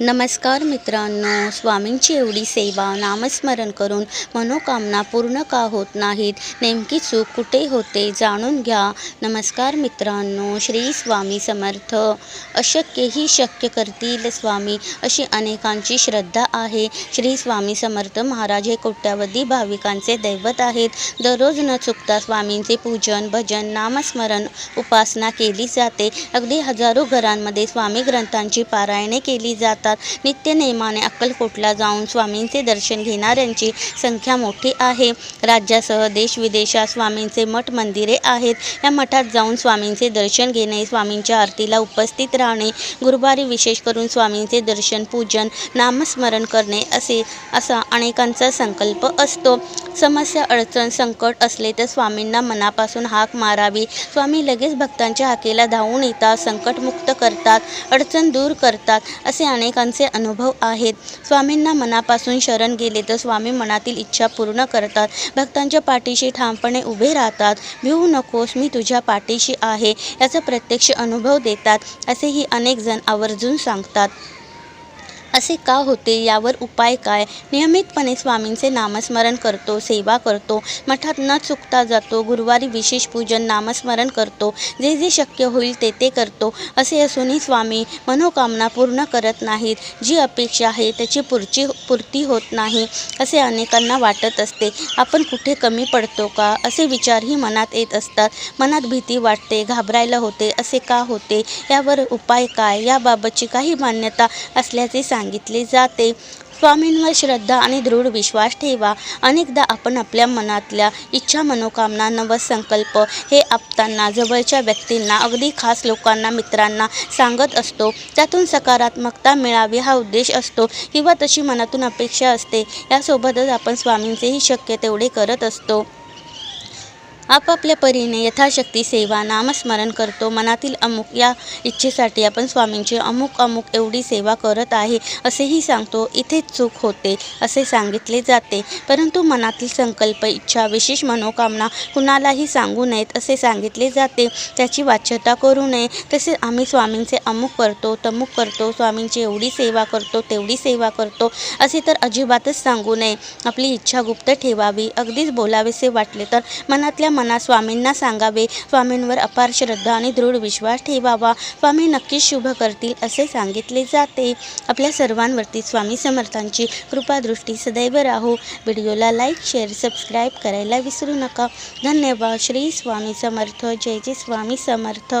नमस्कार मित्रांनो स्वामींची एवढी सेवा नामस्मरण करून मनोकामना पूर्ण का होत नाहीत? नेमकी चूक कुठे होते जाणून घ्या. नमस्कार मित्रांनो श्री स्वामी समर्थ. अशक्यही शक्य करतील स्वामी अशी अनेकांची श्रद्धा आहे. श्री स्वामी समर्थ महाराज हे कोट्यावधी भाविकांचे दैवत आहेत. दररोज न चुकता स्वामींचे पूजन भजन नामस्मरण उपासना केली जाते. अगदी हजारो घरांमध्ये स्वामी ग्रंथांची पारायणे केली जातात. नित्य नेमाने अक्कलकोटला जाऊन स्वामींचे दर्शन घेणाऱ्यांची संख्या मोठी आहे. राज्यासह देश विदेशात स्वामींचे मठ मंदिरे आहेत. या मठात जाऊन स्वामींचे दर्शन घेणे स्वामींच्या आरतीला उपस्थित राहणे गुरुवारी विशेष करून स्वामींचे दर्शन पूजन नामस्मरण करणे असे असा अनेकांचा संकल्प असतो. समस्या अडचण संकट असले तर स्वामींना मनापासून हाक मारावी. स्वामी लगेच भक्तांच्या हाकेला धावून येतात संकटमुक्त करतात अडचण दूर करतात असे अनेक अनेकांचे अनुभव आहेत. स्वामींना मनापासून शरण गेले तर स्वामी मनातील इच्छा पूर्ण करतात. भक्तांच्या पाठीशी ठामपणे उभे राहतात. भिवू नकोस मी तुझ्या पाठीशी आहे याचा प्रत्यक्ष अनुभव देतात असेही अनेक जण आवर्जून सांगतात. असे का होते? यावर उपाय काय? नियमितपणे स्वामींचे नामस्मरण करतो सेवा करतो. मठात न चुकता जातो. गुरुवारी विशेष पूजन नामस्मरण करतो. जे जे शक्य होईल ते ते करतो. असे असूनही स्वामी मनोकामना पूर्ण करत नाहीत. जी अपेक्षा आहे त्याची पुरची पूर्ती होत नाही असे अनेकांना वाटत असते. आपण कुठे कमी पडतो का? असे विचारही मनात येत असतात. मनात भीती वाटते घाबरायला होते. असे का होते? यावर उपाय काय? याबाबतची काही मान्यता असल्याचे सांग सांगितले जाते. स्वामींवर श्रद्धा आणि दृढ विश्वास ठेवा. अनेकदा आपण आपल्या मनातल्या इच्छा मनोकामना नवस संकल्प हे आपताना जवळच्या व्यक्तींना अगदी खास लोकांना मित्रांना सांगत असतो. त्यातून सकारात्मकता मिळावी हा उद्देश असतो किंवा तशी मनातून अपेक्षा असते. यासोबतच आपण स्वामींचेही शक्य तेवढे करत असतो. आपापल्या परीने यथाशक्ती सेवा नामस्मरण करतो. मनातील अमुक या इच्छेसाठी आपण स्वामींची अमुक अमुक एवढी सेवा करत आहे असेही सांगतो. इथेच चूक होते असे सांगितले जाते. परंतु मनातील संकल्प इच्छा विशेष मनोकामना कुणालाही सांगू नयेत असे सांगितले जाते. त्याची वाच्यता करू नये. तसेच आम्ही स्वामींचे अमुक करतो तमुक करतो. स्वामींची एवढी सेवा करतो तेवढी सेवा करतो. असे तर अजिबातच सांगू नये. आपली इच्छा गुप्त ठेवावी. अगदीच बोलावेसे वाटले तर मनातल्या मनात स्वामींना सांगावे. स्वामींवर अपार श्रद्धा आणि दृढ विश्वास ठेवावा. स्वामी नक्कीच शुभ करतील असे सांगितले जाते. आपल्या सर्वांवरती स्वामी समर्थांची कृपादृष्टी सदैव राहो. व्हिडिओला लाईक शेअर सबस्क्राईब करायला विसरू नका. धन्यवाद. श्री स्वामी समर्थ. जय जय स्वामी समर्थ.